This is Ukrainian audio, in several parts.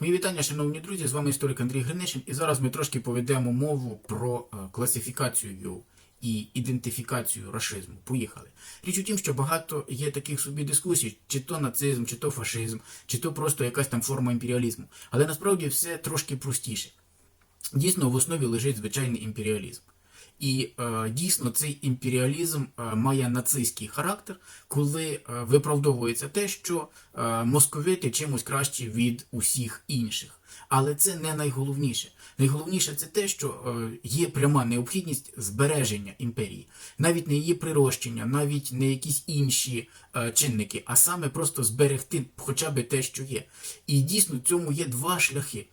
Мої вітання, шановні друзі, з вами історик Андрій Гринишин, і зараз ми трошки поведемо мову про е, класифікацію і ідентифікацію рашизму. Поїхали. Річ у тім, що багато є таких собі дискусій, чи то нацизм, чи то фашизм, чи то просто якась там форма імперіалізму. Але насправді все трошки простіше. Дійсно, в основі лежить звичайний імперіалізм. І е, дійсно цей імперіалізм е, має нацистський характер, коли е, виправдовується те, що московити чимось кращі від усіх інших. Але це не найголовніше. Найголовніше це те, що є пряма необхідність збереження імперії, навіть не її прирощення, навіть не якісь інші чинники, а саме просто зберегти хоча б те, що є. І дійсно цьому є два шляхи.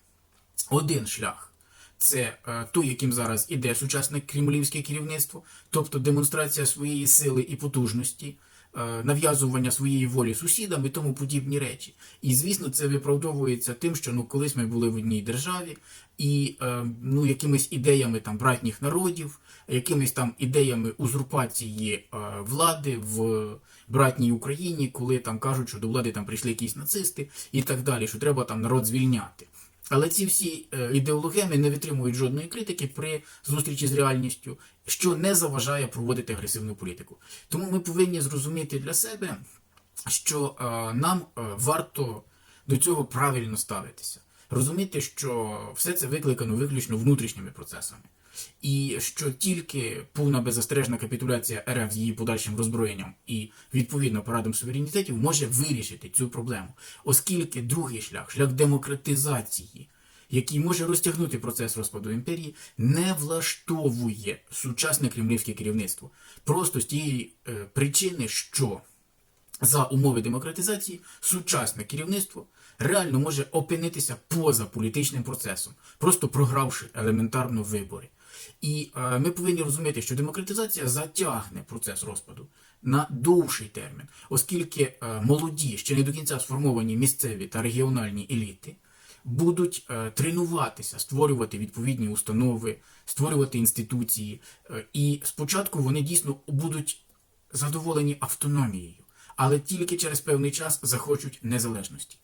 Один шлях це е, той, яким зараз іде сучасне кремлівське керівництво, тобто демонстрація своєї сили і потужності, е, нав'язування своєї волі сусідам і тому подібні речі. І звісно, це виправдовується тим, що ну колись ми були в одній державі, і е, ну якимись ідеями там братніх народів, якимись там ідеями узурпації влади в братній Україні, коли там кажуть, що до влади там прийшли якісь нацисти і так далі, що треба там народ звільняти. Але ці всі е, ідеологеми не витримують жодної критики при зустрічі з реальністю, що не заважає проводити агресивну політику. Тому ми повинні зрозуміти для себе, що е, нам е, варто до цього правильно ставитися. Розуміти, що все це викликано виключно внутрішніми процесами. І що тільки повна беззастережна капітуляція РФ з її подальшим роззброєнням і відповідно парадом суверенітетів може вирішити цю проблему, оскільки другий шлях, шлях демократизації, який може розтягнути процес розпаду імперії, не влаштовує сучасне кремлівське керівництво. Просто з тієї е, причини, що за умови демократизації сучасне керівництво реально може опинитися поза політичним процесом, просто програвши елементарно вибори. І е, ми повинні розуміти, що демократизація затягне процес розпаду на довший термін, оскільки е, молоді, ще не до кінця сформовані місцеві та регіональні еліти будуть е, тренуватися, створювати відповідні установи, створювати інституції. Е, і спочатку вони дійсно будуть задоволені автономією, але тільки через певний час захочуть незалежності.